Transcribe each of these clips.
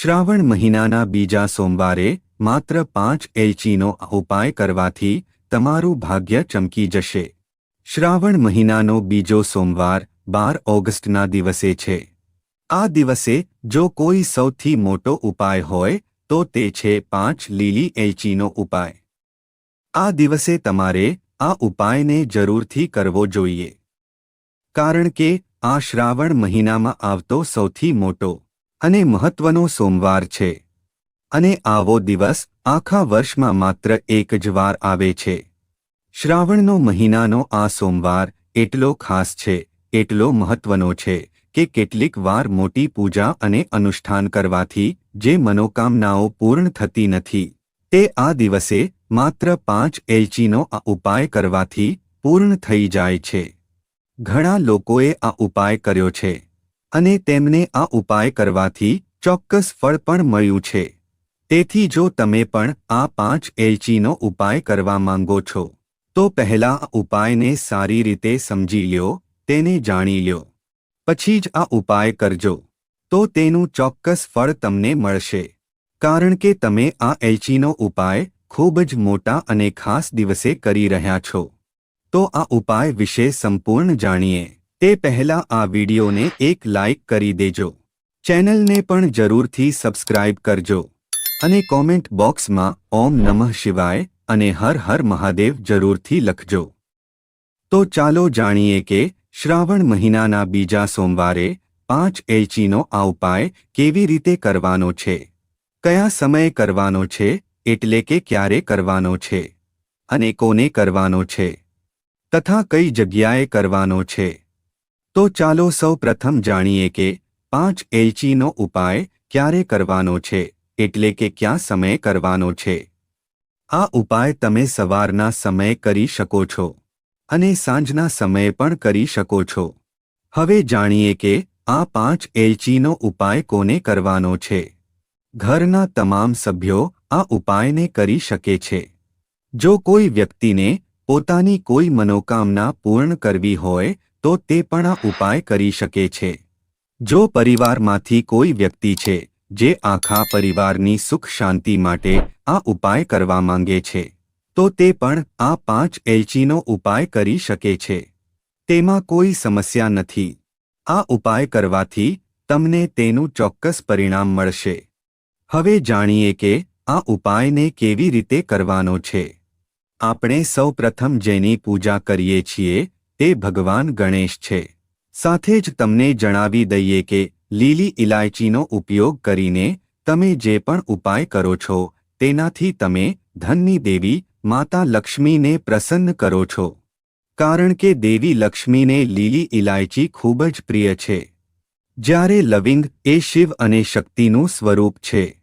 શ્રાવણ મહિનાના બીજા સોમવારે માત્ર પાંચ એલચીનો ઉપાય કરવાથી તમારું ભાગ્ય ચમકી જશે. શ્રાવણ મહિનાનો બીજો સોમવાર બાર ઓગસ્ટના દિવસે છે. આ દિવસે જો કોઈ સૌથી મોટો ઉપાય હોય, તો તે છે પાંચ લીલી એલચીનો ઉપાય. આ દિવસે તમારે આ ઉપાયને જરૂરથી કરવો જોઈએ. કારણ કે આ શ્રાવણ મહિનામાં આવતો સૌથી મોટો અને મહત્વનો સોમવાર છે. અને આવો દિવસ આખા વર્ષમાં માત્ર એક જ વાર આવે છે. શ્રાવણનો મહિનાનો આ સોમવાર એટલો ખાસ છે, એટલો મહત્વનો છે કે કેટલીક વાર મોટી પૂજા અને અનુષ્ઠાન કરવાથી જે મનોકામનાઓ પૂર્ણ થતી નથી, તે આ દિવસે માત્ર પાંચ એલચીનો આ ઉપાય કરવાથી પૂર્ણ થઈ જાય છે. ઘણા લોકોએ આ ઉપાય કર્યો છે. અને તેમને આ ઉપાય કરવાથી ચોક્કસ ફળ પણ મળ્યું છે. તેથી જો તમે પણ આ પાંચ એલચીનો ઉપાય કરવા માંગો છો, તો પહેલા આ ઉપાયને સારી રીતે સમજી લ્યો, તેને જાણી લ્યો. પછી જ આ ઉપાય કરજો, તો તેનું ચોક્કસ ફળ તમને મળશે. કારણ કે તમે આ એલચીનો ઉપાય ખૂબ જ મોટા અને ખાસ દિવસે કરી રહ્યા છો. તો આ ઉપાય વિશે સંપૂર્ણ જાણીએ. તે પહેલા આ વિડીયોને એક લાઇક કરી દેજો. ચેનલને પણ જરૂરથી સબસ્ક્રાઇબ કરજો. અને કોમેન્ટ બોક્સમાં ઓમ નમઃ શિવાય અને હર હર મહાદેવ જરૂરથી લખજો. તો ચાલો જાણીએ કે શ્રાવણ મહિનાના બીજા સોમવારે પાંચ એલચીનો આ ઉપાય કેવી રીતે કરવાનો છે? કયા સમયે કરવાનો છે? એટલે કે ક્યારે કરવાનો છે? અને કોને કરવાનો છે? તથા કઈ જગ્યાએ કરવાનો છે? તો ચાલો સૌ પ્રથમ જાણીએ કે પાંચ એલચીનો ઉપાય ક્યારે કરવાનો છે, એટલે કે ક્યાં સમયે કરવાનો છે. આ ઉપાય તમે સવારના સમયે કરી શકો છો, અને સાંજના સમયે પણ કરી શકો છો. હવે જાણીએ કે આ પાંચ એલચીનો ઉપાય કોને કરવાનો છે. ઘરના તમામ સભ્યો આ ઉપાયને કરી શકે છે. જો કોઈ વ્યક્તિને પોતાની કોઈ મનોકામના પૂર્ણ કરવી હોય તો તે પણ આ ઉપાય કરી શકે છે. જો પરિવારમાંથી કોઈ વ્યક્તિ છે, જે આખા પરિવારની સુખ શાંતિ માટે આ ઉપાય કરવા માંગે છે, તો તે પણ આ પાંચ એલચીનો ઉપાય કરી શકે છે. તેમાં કોઈ સમસ્યા નથી. આ ઉપાય કરવાથી તમને તેનું ચોક્કસ પરિણામ મળશે. હવે જાણીએ કે આ ઉપાયને કેવી રીતે કરવાનો છે. આપણે સૌ પ્રથમ જેની પૂજા કરીએ છીએ તે ભગવાન ગણેશ છે. સાથે જ તમને જણાવી દઈએ કે લીલી ઇલાયચીનો ઉપયોગ કરીને તમે જે પણ ઉપાય કરો છો, તેનાથી તમે ધનની દેવી માતા લક્ષ્મીને પ્રસન્ન કરો છો. કારણ કે દેવી લક્ષ્મીને લીલી ઇલાયચી ખૂબ જ પ્રિય છે. જ્યારે લવિંગ એ શિવ અને શક્તિનું સ્વરૂપ છે.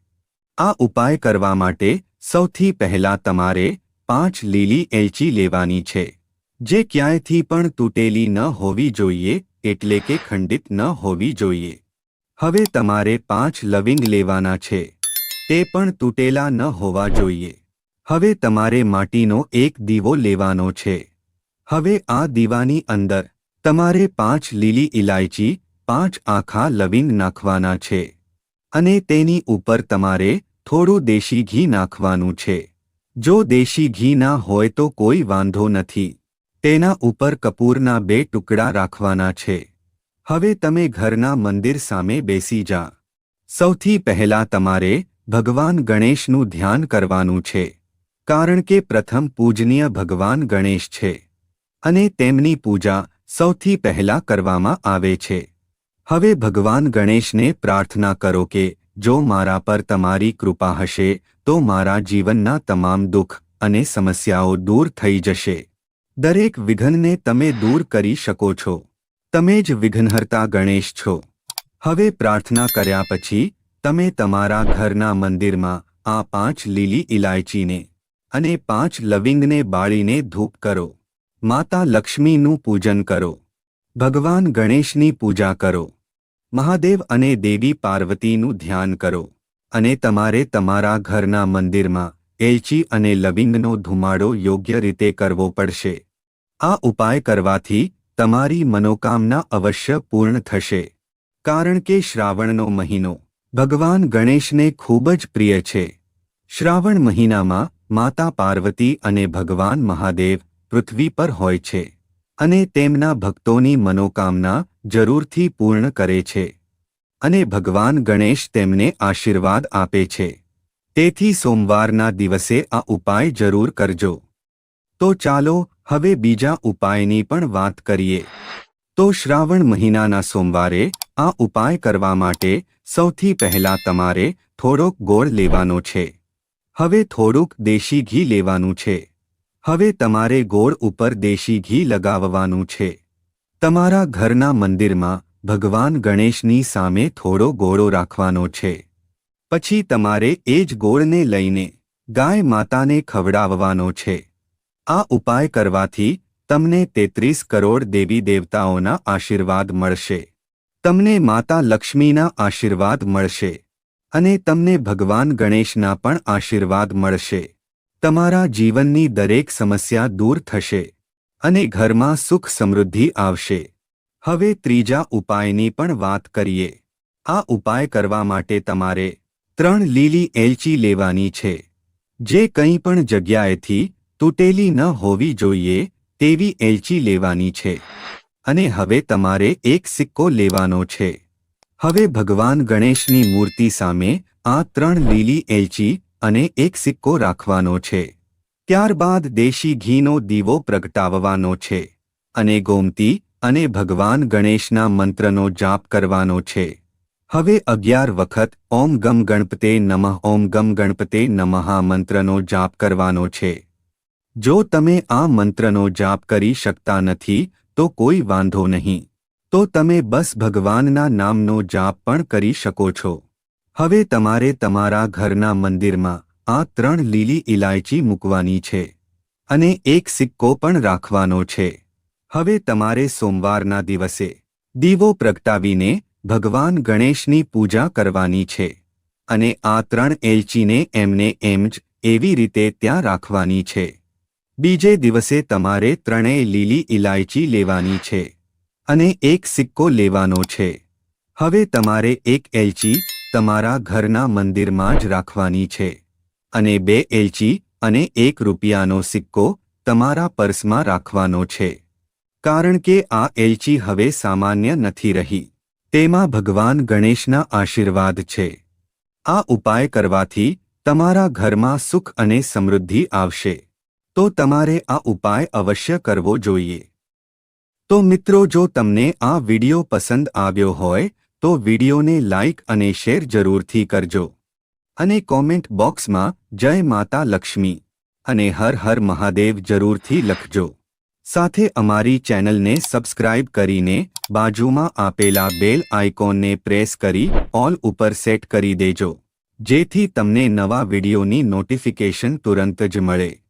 આ ઉપાય કરવા માટે સૌથી પહેલા તમારે પાંચ લીલી એલચી લેવાની છે. જે ક્યાંયથી પણ તૂટેલી ન હોવી જોઈએ એટલે કે ખંડિત ન હોવી જોઈએ. હવે તમારે પાંચ લવિંગ લેવાના છે. તે પણ તૂટેલા ન હોવા જોઈએ. હવે તમારે માટીનો એક દીવો લેવાનો છે. હવે આ દીવાની અંદર તમારે પાંચ લીલી ઇલાયચી પાંચ આખા લવિંગ નાખવાના છે. અને તેની ઉપર તમારે થોડું દેશી ઘી નાખવાનું છે. જો દેશી ઘી ના હોય તો કોઈ વાંધો નથી. તેના ઉપર કપૂરના બે ટુકડા રાખવાના છે. હવે તમે ઘરના મંદિર સામે બેસી જા. સૌથી પહેલા તમારે ભગવાન ગણેશનું ધ્યાન કરવાનું છે. કારણ કે પ્રથમ પૂજનીય ભગવાન ગણેશ છે. અને તેમની પૂજા સૌથી પહેલા કરવામાં આવે છે. હવે ભગવાન ગણેશને પ્રાર્થના કરો કે, જો મારા પર તમારી કૃપા હશે, તો મારા જીવનના તમામ દુઃખ અને સમસ્યાઓ દૂર થઈ જશે. દરેક વિઘ્નને તમે દૂર કરી શકો છો. તમે જ વિઘ્નહર્તા ગણેશ છો. હવે પ્રાર્થના કર્યા પછી, તમે તમારા ઘરના મંદિરમાં આ પાંચ લીલી ઇલાયચીને અને પાંચ લવિંગને બાળીને ધૂપ કરો. માતા લક્ષ્મીનું પૂજન કરો. ભગવાન ગણેશની પૂજા કરો. મહાદેવ અને દેવી પાર્વતીનું ધ્યાન કરો. અને તમારે તમારા ઘરના મંદિરમાં એલચી અને લવિંગનો ધુમાડો યોગ્ય રીતે કરવો પડશે. આ ઉપાય કરવાથી તમારી મનોકામના અવશ્ય પૂર્ણ થશે. કારણ કે શ્રાવણનો મહિનો ભગવાન ગણેશને ખૂબ જ પ્રિય છે. શ્રાવણ મહિનામાં માતા પાર્વતી અને ભગવાન મહાદેવ પૃથ્વી પર હોય છે અને તેમના ભક્તોની મનોકામના જરૂરથી પૂર્ણ કરે છે અને ભગવાન ગણેશ તેમને આશીર્વાદ આપે છે. તેથી સોમવારના દિવસે આ ઉપાય જરૂર કરજો. તો ચાલો હવે બીજા ઉપાયની પણ વાત કરીએ. તો શ્રાવણ મહિનાના સોમવારે આ ઉપાય કરવા માટે સૌથી પહેલા તમારે થોડોક ગોળ લેવાનો છે. હવે થોડુંક દેશી ઘી લેવાનું છે. હવે તમારે ગોળ ઉપર દેશી ઘી લગાવવાનું છે. તમારા ઘરના મંદિરમાં ભગવાન ગણેશની સામે થોડો ગોળો રાખવાનો છે. પછી તમારે એ જ ગોળને લઈને ગાય માતાને ખવડાવવાનો છે. આ ઉપાય કરવાથી તમને તેત્રીસ કરોડ દેવી દેવતાઓના આશીર્વાદ મળશે. તમને માતા લક્ષ્મીના આશીર્વાદ મળશે. અને તમને ભગવાન ગણેશના પણ આશીર્વાદ મળશે. તમારા જીવનની દરેક સમસ્યા દૂર થશે. અને ઘરમાં સુખ સમૃદ્ધિ આવશે. હવે ત્રીજા ઉપાયની પણ વાત કરીએ. આ ઉપાય કરવા માટે તમારે ત્રણ લીલી એલચી લેવાની છે. જે કંઈ પણ જગ્યાએથી તૂટેલી ન હોવી જોઈએ તેવી એલચી લેવાની છે. અને હવે તમારે એક સિક્કો લેવાનો છે. હવે ભગવાન ગણેશની મૂર્તિ સામે આ ત્રણ લીલી એલચી અને એક સિક્કો રાખવાનો છે. ત્યારબાદ દેશી ઘીનો દીવો પ્રગટાવવાનો છે. અને ગોમતી અને ભગવાન ગણેશના મંત્રનો જાપ કરવાનો છે. હવે અગિયાર વખત ઓમ ગમ ગણપતે નમઃ, ઓમ ગમ ગણપતે નમઃ મંત્રનો જાપ કરવાનો છે. જો તમે આ મંત્રનો જાપ કરી શકતા નથી, તો કોઈ વાંધો નહીં. તો તમે બસ ભગવાનના નામનો જાપ પણ કરી શકો છો. હવે તમારે તમારા ઘરના મંદિરમાં આ ત્રણ લીલી ઇલાયચી મૂકવાની છે. અને એક સિક્કો પણ રાખવાનો છે. હવે તમારે સોમવારના દિવસે દીવો પ્રગટાવીને ભગવાન ગણેશની પૂજા કરવાની છે. અને આ ત્રણ એલચીને એમને એમ જ એવી રીતે ત્યાં રાખવાની છે. બીજે દિવસે તમારે ત્રણેય લીલી ઇલાયચી લેવાની છે અને એક સિક્કો લેવાનો છે. હવે તમારે એક એલચી તમારા ઘરના મંદિરમાં જ રાખવાની છે અને બે એલચી અને એક રૂપિયાનો સિક્કો તમારા પર્સમાં રાખવાનો છે. કારણ કે આ એલચી હવે સામાન્ય નથી રહી. તેમાં ભગવાન ગણેશના આશીર્વાદ છે. આ ઉપાય કરવાથી તમારા ઘરમાં સુખ અને સમૃદ્ધિ આવશે. તો તમારે આ ઉપાય અવશ્ય કરવો જોઈએ. તો મિત્રો, જો તમને આ વિડિયો પસંદ આવ્યો હોય, તો વિડિયોને લાઇક અને શેર જરૂરથી કરજો. અને કોમેન્ટ બોક્સમાં, જય માતા લક્ષ્મી અને હર હર મહાદેવ જરૂરથી લખજો. સાથે અમારી ચેનલને સબસ્ક્રાઇબ કરીને, બાજુમાં આપેલા બેલ આઇકોનને પ્રેસ કરી, ઓલ ઉપર સેટ કરી દેજો. જેથી તમને નવા વિડિયોની નોટિફિકેશન તુરંત જ મળે.